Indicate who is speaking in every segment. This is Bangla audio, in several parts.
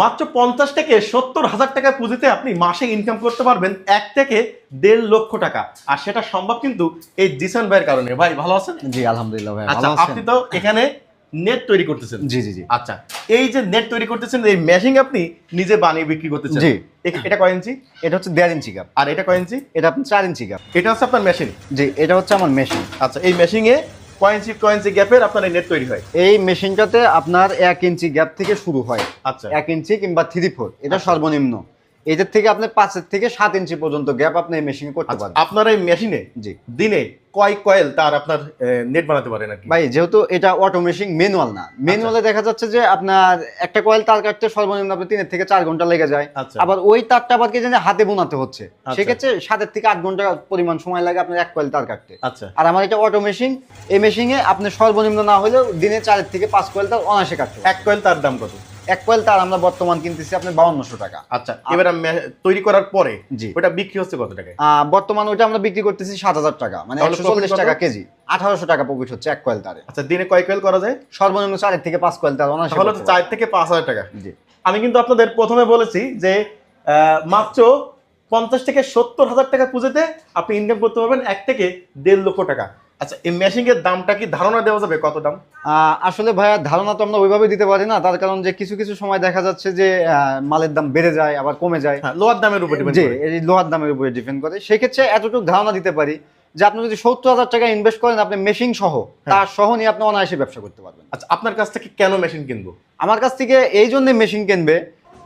Speaker 1: মাত্র পঞ্চাশ থেকে সত্তর হাজার টাকা পুঁজিতে আপনি মাসে ইনকাম করতে পারবেন এক থেকে দেড় লক্ষ টাকা। আর সেটা সম্ভব কিন্তু এই জিসান ভাইয়ের কারণে। ভাই ভালো আছেন?
Speaker 2: জি আলহামদুলিল্লাহ ভাই
Speaker 1: আচ্ছা আপনি তো এখানে নেট তৈরি করতেছেন।
Speaker 2: জি জি জি।
Speaker 1: আচ্ছা এই যে নেট তৈরি করতেছেন এই মেশিং আপনি নিজে বানিয়ে বিক্রি করতেছেন।
Speaker 2: জি।
Speaker 1: এটা কয় ইঞ্চি?
Speaker 2: এটা হচ্ছে দেড় ইঞ্চি কাপ
Speaker 1: আর এটা কয় ইঞ্চি?
Speaker 2: এটা আপনি চার ইঞ্চি কাপ
Speaker 1: এটা হচ্ছে আপনার মেশিন
Speaker 2: জি এটা হচ্ছে আমার মেশিন
Speaker 1: আচ্ছা এই মেশিংয়ে কয় ইঞ্চি কয় ইঞ্চি গ্যাপের আপনার এই নেট তৈরি হয়।
Speaker 2: এই মেশিনটাতে আপনার এক ইঞ্চি গ্যাপ থেকে শুরু হয়।
Speaker 1: আচ্ছা।
Speaker 2: এক ইঞ্চি কিংবা থ্রি ফোর এটা সর্বনিম্ন। এদের থেকে আপনি পাঁচের থেকে সাত ইঞ্চি পর্যন্ত গ্যাপ আপনি এই মেশিনে করতে
Speaker 1: আচ্ছা,
Speaker 2: পারবেন।
Speaker 1: আপনার এই মেশিনে
Speaker 2: জি।
Speaker 1: দিনে কয় কয়েল তার আপনার নেট বানাতে পারেন আর
Speaker 2: ভাই যেহেতু এটা অটো মেশিন ম্যানুয়াল না ম্যানুয়ালে দেখা যাচ্ছে যে আপনার একটা কয়েল তার কাটতে সর্বনিম্ন আপনার তিনের থেকে চার ঘণ্টা লেগে যায়।
Speaker 1: আচ্ছা।
Speaker 2: আবার ওই তারটা আবার কি জানি হাতে বোনাতে হচ্ছে।
Speaker 1: আচ্ছা।
Speaker 2: সেক্ষেত্রে সাতের থেকে আট ঘণ্টা পরিমাণ সময় লাগে আপনার এক কয়েল তার কাটতে।
Speaker 1: আচ্ছা।
Speaker 2: আর আমার এটা অটো মেশিন এই মেশিনে আপনি সর্বনিম্ন না হলেও দিনে চারের থেকে পাঁচ কয়েল তার অনায়াসে কাটতে
Speaker 1: এক কয়েল তার দাম কত?
Speaker 2: এক কয়েল তার আমরা বর্তমান কিনতেছি আপনার বাউন্নশো টাকা।
Speaker 1: আচ্ছা এবার তৈরি করার পরে
Speaker 2: জি।
Speaker 1: ওটা বিক্রি হচ্ছে কত
Speaker 2: আহ, বর্তমান ওটা আমরা বিক্রি করতেছি সাত হাজার টাকা মানে একশো চল্লিশ টাকা কেজি। আঠারোশো টাকা প্রফিট হচ্ছে এক কয়েল তারে।
Speaker 1: আচ্ছা দিনে কয় কয়েল করা যায়?
Speaker 2: সর্বনিম্ন চারের থেকে পাঁচ কয়েল তার
Speaker 1: তাহলে চার থেকে পাঁচ হাজার টাকা।
Speaker 2: জি।
Speaker 1: আমি কিন্তু আপনাদের প্রথমে বলেছি যে আহ, মাত্র পঞ্চাশ থেকে সত্তর হাজার টাকা পুঁজেতে আপনি ইনকাম করতে পারবেন এক থেকে দেড় লক্ষ টাকা। আচ্ছা এই মেশিং এর দামটা কি ধারণা দেওয়া যাবে? কত দাম?
Speaker 2: আসলে ভাইয়া ধারণা তো আমরা ওইভাবে দিতে পারি না। তার কারণ যে কিছু কিছু সময় দেখা যাচ্ছে যে মালের দাম বেড়ে যায় আবার কমে যায়।
Speaker 1: হ্যাঁ লোয়ার দামের উপর।
Speaker 2: এই লোহার দামের উপরে ডিপেন্ড করে। সেক্ষেত্রে এতটুকু ধারণা দিতে পারি যে আপনি যদি সত্তর হাজার টাকা ইনভেস্ট করেন আপনি মেশিন সহ তার সহ নিয়ে আপনি অনায়াসে ব্যবসা করতে পারবেন।
Speaker 1: আচ্ছা আপনার কাছ থেকে কেন মেশিন কিনবো?
Speaker 2: আমার কাছ থেকে এই জন্য মেশিন কিনবে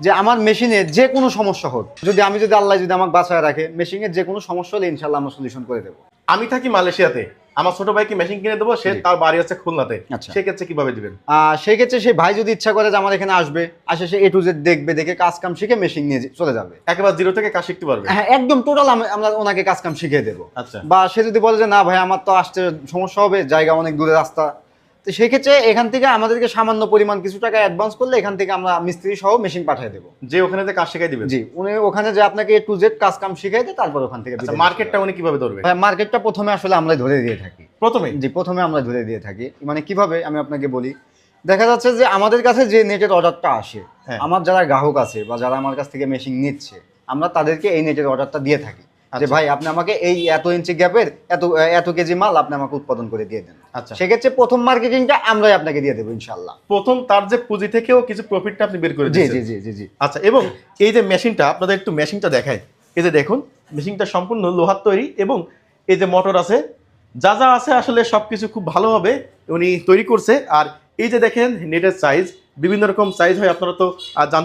Speaker 2: যে আমার মেশিনে যে কোনো সমস্যা হোক যদি আমি যদি আল্লাহ যদি আমাকে বাঁচায় রাখে মেশিনের যে কোনো সমস্যা হলে ইনশাল্লাহ আমরা সলিউশন করে দেবো।
Speaker 1: আমি থাকি মালয়েশিয়াতে। আমার ছোট ভাইকে মেশিন কিনে দেবো? সে তার বাড়ি আছে খুলনাতে।
Speaker 2: সে
Speaker 1: সেক্ষেত্রে কীভাবে দিবেন?
Speaker 2: সেক্ষেত্রে সেই ক্ষেত্রে সেই ভাই যদি ইচ্ছা করে যে আমার এখানে আসবে আসে সে এ টু জেড দেখবে দেখে কাজ কাম শিখে মেশিন নিয়ে চলে যাবে।
Speaker 1: একেবারে জিরো থেকে কাজ শিখতে পারবে?
Speaker 2: হ্যাঁ একদম টোটাল আমরা ওনাকে কাজ কাম শিখিয়ে দেবো।
Speaker 1: আচ্ছা।
Speaker 2: বা সে যদি বলে যে না ভাই আমার তো আসতে সমস্যা হবে জায়গা অনেক দূরে রাস্তা। তো সেক্ষেত্রে এখান থেকে আমাদেরকে সামান্য পরিমাণ কিছু টাকা অ্যাডভান্স করলে এখান থেকে আমরা মিস্ত্রি সহ মেশিন পাঠিয়ে দেবো।
Speaker 1: যে ওখানে যে কাজ শিখাই দিবেন?
Speaker 2: জি উনি ওখানে যে আপনাকে টু জেড কাজ কাম শিখিয়ে দেয় তারপর ওখান থেকে
Speaker 1: আচ্ছা মার্কেটটা উনি কীভাবে ধরবে?
Speaker 2: হ্যাঁ মার্কেটটা প্রথমে আসলে আমরা ধরে দিয়ে থাকি।
Speaker 1: প্রথমে?
Speaker 2: জি প্রথমে আমরা ধরে দিয়ে থাকি। মানে কীভাবে? আমি আপনাকে বলি। দেখা যাচ্ছে যে আমাদের কাছে যে নেটের অর্ডারটা আসে
Speaker 1: হ্যাঁ।
Speaker 2: আমার যারা গ্রাহক আছে বা যারা আমার কাছ থেকে মেশিন নিচ্ছে আমরা তাদেরকে এই নেটের অর্ডারটা দিয়ে থাকি। যে
Speaker 1: আচ্ছা।
Speaker 2: ভাই আপনি আমাকে এই এত ইঞ্চি গ্যাপের এত এত কেজি মাল আপনি আমাকে উৎপাদন করে দিয়ে দেন।
Speaker 1: আচ্ছা।
Speaker 2: সেক্ষেত্রে প্রথম মার্কেটিংটা আমরাই আপনাকে দিয়ে দেবো ইনশাল্লাহ
Speaker 1: প্রথম তার যে পুঁজি থেকেও কিছু প্রফিটটা আপনি বের করে
Speaker 2: জি জি জি জি জি।
Speaker 1: আচ্ছা এবং এই যে মেশিনটা আপনাদের একটু মেশিনটা দেখাই। এই যে দেখুন মেশিনটা সম্পূর্ণ লোহার তৈরি এবং এই যে মোটর আছে যা যা আছে আসলে সবকিছু খুব ভালোভাবে উনি তৈরি করছে। আর এই যে দেখেন নেটের সাইজ বিভিন্ন রকম সাইজ হয় আপনারা তো জানতে